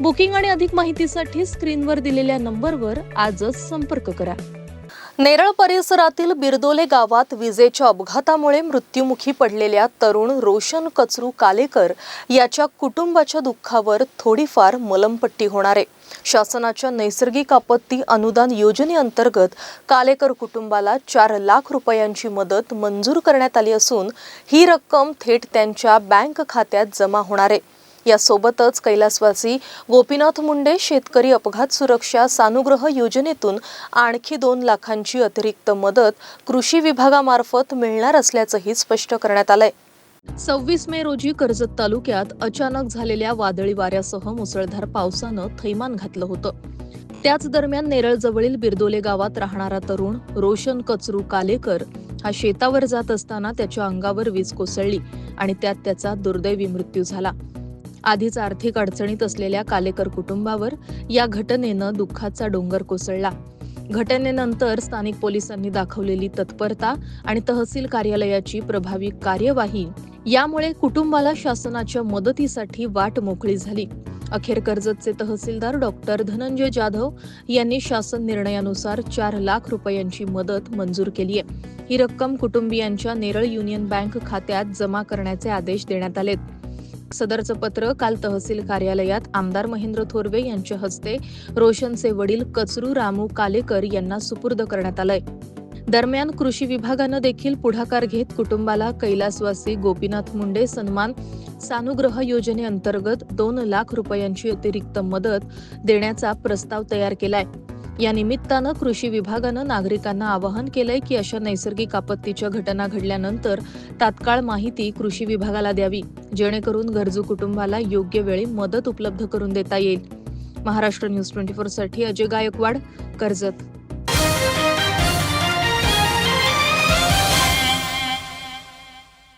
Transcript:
Booking आणि अधिक माहितीसाठी स्क्रीनवर दिलेल्या नंबरवर आजच संपर्क करा. नेरळ परिसरातील बिरदोले गावात विजेच्या अपघातामुळे मृत्युमुखी पडलेल्या तरुण रोशन कचरू कालेकर याच्या कुटुंबाच्या दुःखावर थोडीफार मलमपट्टी होणार आहे. शासनाच्या नैसर्गिक आपत्ती अनुदान योजनेअंतर्गत कालेकर कुटुंबाला चार लाख रुपयांची मदत मंजूर करण्यात आली असून ही रक्कम थेट त्यांच्या बँक खात्यात जमा होणार आहे. यासोबतच कैलासवासी गोपीनाथ मुंडे शेतकरी अपघात सुरक्षा सानुग्रह योजनेतून आणखी दोन लाखांची अतिरिक्त मदत कृषी विभागामार्फत मिळणार असल्याचंही स्पष्ट करण्यात आलंय. सव्वीस मे रोजी कर्जत तालुक्यात अचानक झालेल्या वादळी वाऱ्यासह मुसळधार पावसानं थैमान घातलं होतं. त्याच दरम्यान नेरळजवळील बिरदोले गावात राहणारा तरुण रोशन कचरू कालेकर हा शेतावर जात असताना त्याच्या अंगावर वीज कोसळली आणि त्यात त्याचा दुर्दैवी मृत्यू झाला. आधीच आर्थिक अडचणीत असलेल्या कालेकर कुटुंबावर या घटनेनं दुःखाचा डोंगर कोसळला. घटनेनंतर स्थानिक पोलिसांनी दाखवलेली तत्परता आणि तहसील कार्यालयाची प्रभावी कार्यवाही यामुळे कुटुंबाला शासनाच्या मदतीसाठी वाट मोकळी झाली. अखेर कर्जतचे तहसीलदार डॉक्टर धनंजय जाधव यांनी शासन निर्णयानुसार चार लाख रुपयांची मदत मंजूर केली आहे. ही रक्कम कुटुंबियांच्या नेरळ युनियन बँक खात्यात जमा करण्याचे आदेश देण्यात आलेत. सदरचं पत्र काल तहसील कार्यालयात आमदार महेंद्र थोरवे यांच्या हस्ते रोशनचे वडील कचरू रामू कालेकर यांना सुपूर्द करण्यात आलंय. दरम्यान कृषी विभागानं देखील पुढाकार घेत कुटुंबाला कैलासवासी गोपीनाथ मुंडे सन्मान सानुग्रह योजनेअंतर्गत दोन लाख रुपयांची अतिरिक्त मदत देण्याचा प्रस्ताव तयार केलाय. या निमित्तानं कृषी विभागानं नागरिकांना आवाहन केलंय की अशा नैसर्गिक आपत्तीच्या घटना घडल्यानंतर तात्काळ माहिती कृषी विभागाला द्यावी जेणेकरून गरजू कुटुंबाला योग्य वेळी मदत उपलब्ध करून देता येईल. महाराष्ट्र न्यूज ट्वेंटी साठी अजय गायकवाड कर्जत.